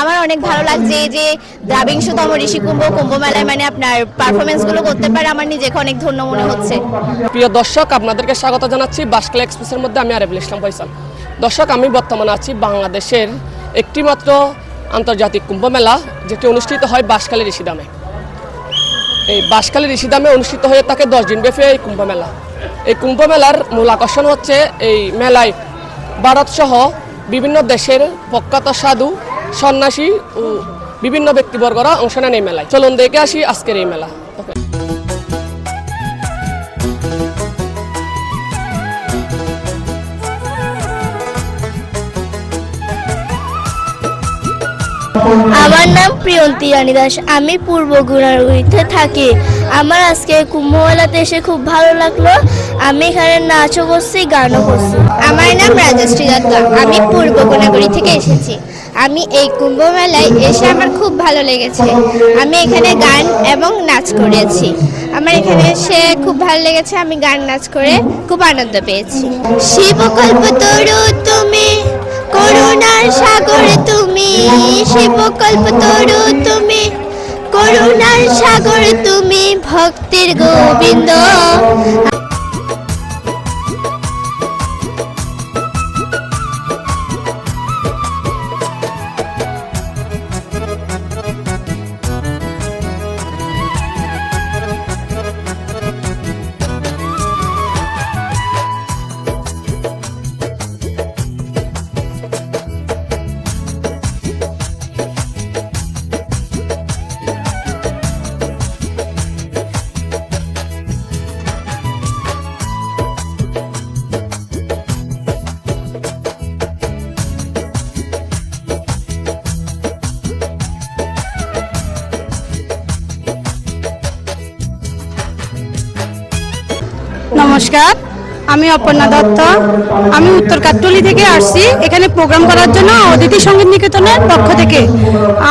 আমার অনেক ভালো লাগছে যে দ্রাবিংশতম ঋষি কুম্ভ কুম্ভ মেলায় মানে আপনার পারফরমেন্সগুলো করতে পারে, আমার নিজেকে অনেক ধন্য মনে হচ্ছে। প্রিয় দর্শক, আপনাদেরকে স্বাগত জানাচ্ছি বাসকাল এক্সপ্রেসের মধ্যে, আমি আরেবুল ইসলাম ফয়সাল। দর্শক, আমি বর্তমানে আছি বাংলাদেশের একটিমাত্র আন্তর্জাতিক কুম্ভ মেলা, যেটি অনুষ্ঠিত হয় বাসকালী ঋষিদামে এই বাসকালী ঋষিদামে অনুষ্ঠিত হয়ে থাকে দশ দিন ব্যাপী এই কুম্ভ মেলা। এই কুম্ভ মেলার মূল আকর্ষণ হচ্ছে এই মেলায় ভারতসহ বিভিন্ন দেশের প্রখ্যাত সাধু সন্ন্যাসী ও বিভিন্ন ব্যক্তিবর্গরা অংশ নেন এই মেলায়। চলুন দেখে আসি আজকের এই মেলা। আমার নাম প্রিয়ন্তী রানী দাস আমি পূর্ব গুণাগুড়িতে থাকি। আমার আজকে কুম্ভমেলাতে এসে খুব ভালো লাগল। আমি এখানে নাচও করছি, গানও করছি। আমার নাম রাজশ্রী দত্ত। আমি পূর্ব গুণাগুড়ি থেকে এসেছি। আমি এই কুম্ভ মেলায় এসে আমার খুব ভালো লেগেছে। আমি এখানে গান এবং নাচ করেছি। আমার এখানে এসে খুব ভালো লেগেছে, আমি গান নাচ করে খুব আনন্দ পেয়েছি। শিবকল্প তরু তুমি, করুণার সাগর তুমি, শিবকল্প তরু তুমি, করুণার সাগর তুমি, ভক্তির গোবিন্দ। নমস্কার, আমি অপর্ণা দত্ত। আমি উত্তর কাট্টলি থেকে আসছি। এখানে প্রোগ্রাম করার জন্য অদিতি সংগীত নিকেতনের পক্ষ থেকে।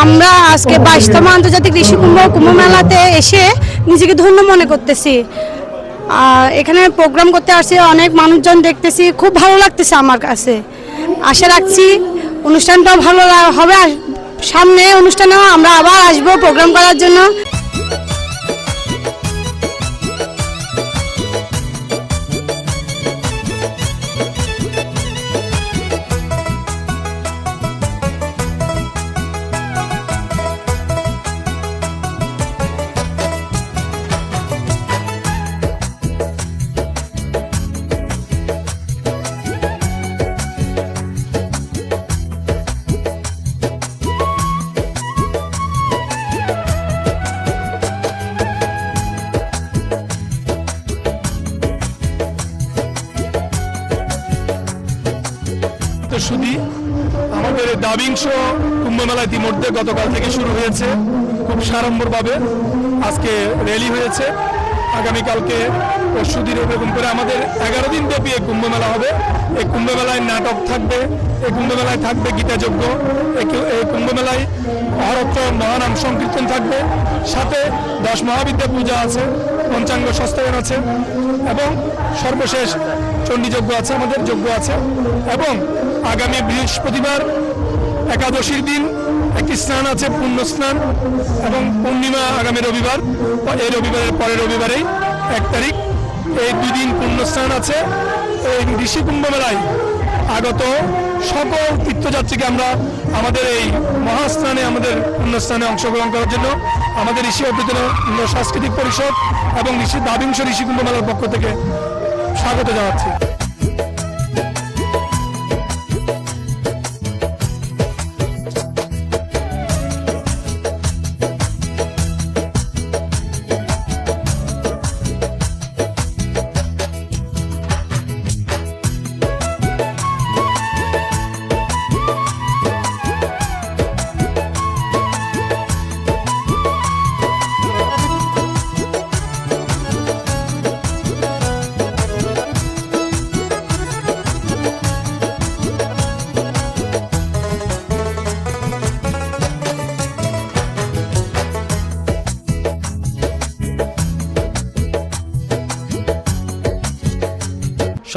আমরা আজকে বাইশতম আন্তর্জাতিক ঋষি কুম্ভ কুম্ভ মেলাতে এসে নিজেকে ধন্য মনে করতেছি। এখানে প্রোগ্রাম করতে আসছি অনেক মানুষজন দেখতেছি। খুব ভালো লাগতেছে আমার কাছে। আশা রাখছি অনুষ্ঠানটাও ভালো হবে। সামনে অনুষ্ঠানেও আমরা আবার আসব প্রোগ্রাম করার জন্য। দাবিংশ কুম্ভ মেলা ইতিমধ্যে গতকাল থেকে শুরু হয়েছে, খুব সাড়ম্বরভাবে আজকে র্যালি হয়েছে। আগামীকালকে পরশু দিন এরকম করে আমাদের এগারো দিন ব্যাপী এই কুম্ভ মেলা হবে। এই কুম্ভ মেলায় নাটক থাকবে, এই কুম্ভ মেলায় থাকবে গীতাযজ্ঞ, এই কু- এই কুম্ভ মেলায় অহরত্র মহানাম সংকীর্তন থাকবে। সাথে দশ মহাবিদ্যা পূজা আছে, পঞ্চাঙ্গ সস্তায়ন আছে এবং সর্বশেষ চণ্ডীযজ্ঞ আছে, আমাদের যজ্ঞ আছে। এবং আগামী বৃহস্পতিবার একাদশীর দিন একটি স্নান আছে, পুণ্য স্নান এবং পূর্ণিমা আগামী রবিবার। এই রবিবারের পরের রবিবারেই এক তারিখ। এই দুই দিন পুণ্য স্নান আছে। এই ঋষি কুম্ভ মেলায় আগত সকল তীর্থযাত্রীকে আমরা আমাদের এই মহাস্নানে, আমাদের পুণ্যস্থানে অংশগ্রহণ করার জন্য আমাদের ঋষি অভ্যুদন সাংস্কৃতিক পরিষদ এবং ঋষি দাবিংশ ঋষি কুম্ভ মেলার পক্ষ থেকে স্বাগত জানাচ্ছি।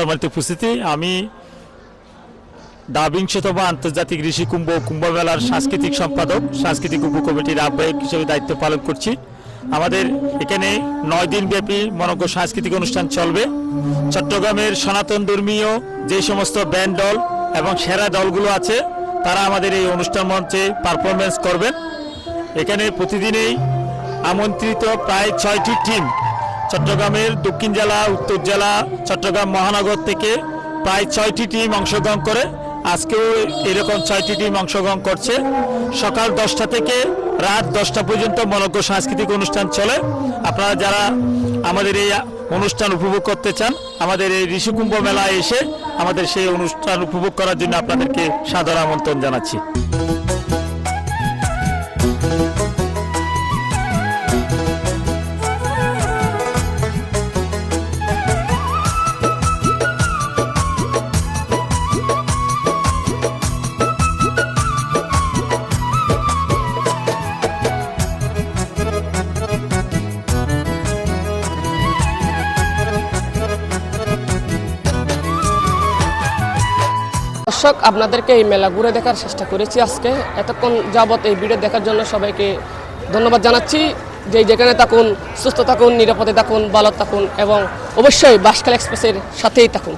সম্মানিত উপস্থিতি। আমি দাবিংশতম আন্তর্জাতিক ঋষি কুম্ভ কুম্ভ মেলার সাংস্কৃতিক সম্পাদক, সাংস্কৃতিক উপকমিটির আহ্বায়ক হিসেবে দায়িত্ব পালন করছি। আমাদের এখানে নয় দিন ব্যাপী মনজ্ঞ সাংস্কৃতিক অনুষ্ঠান চলবে। চট্টগ্রামের সনাতন ধর্মীয় যে সমস্ত ব্যান্ড দল এবং সেরা দলগুলো আছে, তারা আমাদের এই অনুষ্ঠান মঞ্চে পারফরমেন্স করবেন। এখানে প্রতিদিনেই আমন্ত্রিত প্রায় ছয়টি টিম চট্টগ্রামের দক্ষিণ জেলা, উত্তর জেলা, চট্টগ্রাম মহানগর থেকে প্রায় ছয়টি টিম অংশগ্রহণ করে। আজকেও এরকম ছয়টি টিম অংশগ্রহণ করছে। সকাল দশটা থেকে রাত দশটা পর্যন্ত মনজ্ঞ সাংস্কৃতিক অনুষ্ঠান চলে। আপনারা যারা আমাদের এই অনুষ্ঠান উপভোগ করতে চান, আমাদের এই ঋষিকুম্ভ মেলায় এসে আমাদের সেই অনুষ্ঠান উপভোগ করার জন্য আপনাদেরকে সাদর আমন্ত্রণ জানাচ্ছি। দর্শক, আপনাদেরকে এই মেলা ঘুরে দেখার চেষ্টা করেছি আজকে। এতক্ষণ যাবৎ এই ভিডিও দেখার জন্য সবাইকে ধন্যবাদ জানাচ্ছি। যে যেখানে থাকুন, সুস্থ থাকুন, নিরাপদে থাকুন, ভালো থাকুন এবং অবশ্যই বাসকাল এক্সপ্রেসের সাথেই থাকুন।